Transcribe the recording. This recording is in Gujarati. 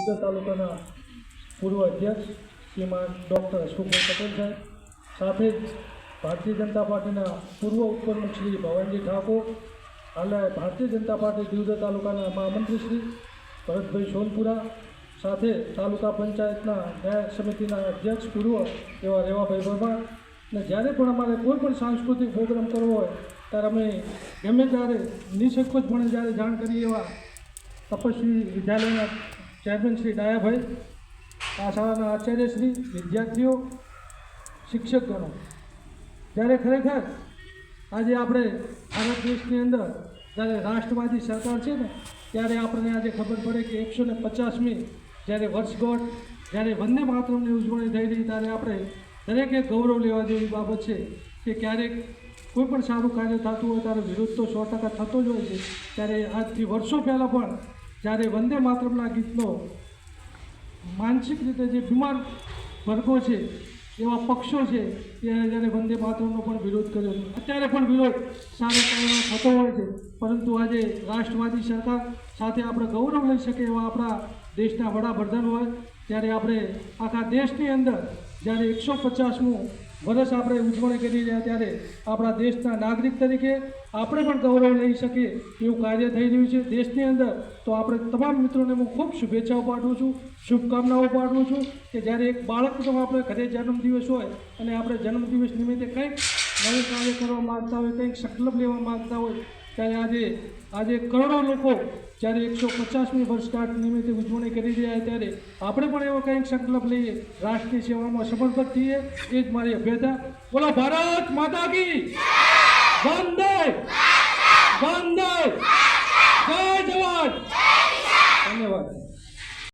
ઉત્તર તાલુકાના પૂર્વ અધ્યક્ષ શ્રીમાન ડૉક્ટર અશોકભાઈ પટેલ સાહેબ, સાથે જ ભારતીય જનતા પાર્ટીના પૂર્વ ઉપપ્રમુખ શ્રી ભવાનજી ઠાકોર હાલે ભારતીય જનતા પાર્ટી દિવદર તાલુકાના મહામંત્રી શ્રી ભરતભાઈ સોનપુરા, સાથે તાલુકા પંચાયતના ન્યાય સમિતિના અધ્યક્ષ પૂર્વ એવા રેવાભાઈ વર્મા અને જ્યારે પણ અમારે કોઈ પણ સાંસ્કૃતિક પ્રોગ્રામ કરવો હોય, ત્યારે અમે ગમે ત્યારે નિસંકોચપણે જ્યારે જાણ કરીએ એવા તપસ્વી વિદ્યાલયના ચેરમેન શ્રી ડાયાભાઈ આ શાળાના આચાર્યશ્રી વિદ્યાર્થીઓ શિક્ષકગણો જ્યારે ખરેખર આજે આપણે ભારત દેશની અંદર જ્યારે રાષ્ટ્રવાદી સરકાર છે ને, ત્યારે આપણને આજે ખબર પડે કે એકસો ને પચાસમી જ્યારે વર્ષગોઠ જ્યારે વંદે માતરમની ઉજવણી થઈ રહી, ત્યારે આપણે દરેકે ગૌરવ લેવા જેવી બાબત છે કે ક્યારેક કોઈ પણ સારું કાર્ય થતું હોય, ત્યારે વિરોધ તો સો ટકા થતો જ હોય છે. ત્યારે આજથી વર્ષો પહેલાં પણ જ્યારે વંદે માતરમના ગીતનો માનસિક રીતે જે બીમાર વર્ગો છે, એવા પક્ષો છે ત્યારે જ્યારે વંદે માતરમનો પણ વિરોધ કર્યો અત્યારે પણ વિરોધ સારા કારણે થતો હોય છે. પરંતુ આજે રાષ્ટ્રવાદી સરકાર સાથે આપણે ગૌરવ લઈ શકીએ એવા આપણા દેશના વડાપ્રધાન હોય, ત્યારે આપણે આખા દેશની અંદર જ્યારે એકસો પચાસમું વર્ષ આપણે ઉજવણી કરી રહ્યા ત્યારે આપણા દેશના નાગરિક તરીકે આપણે પણ ગૌરવ લઈ શકીએ એવું કાર્ય થઈ રહ્યું છે દેશની અંદર. તો આપણે તમામ મિત્રોને હું ખૂબ શુભેચ્છાઓ પાઠવું છું, શુભકામનાઓ પાઠવું છું કે જ્યારે એક બાળકનો આપણે ઘરે જન્મદિવસ હોય અને આપણે જન્મદિવસ નિમિત્તે કંઈક નવું કાર્ય કરવા માગતા હોય, કંઈક સંકલ્પ લેવા માગતા હોય ત્યારે આજે આજે કરોડો લોકો જ્યારે એકસો પચાસમી વર્ષગાંઠ નિમિત્તે ઉજવણી કરી રહ્યા ત્યારે આપણે પણ એવો કંઈક સંકલ્પ લઈએ રાષ્ટ્રની સેવામાં સમર્પિત થઈએ, એ જ મારી અભ્યતા બોલો, ભારત માતા કી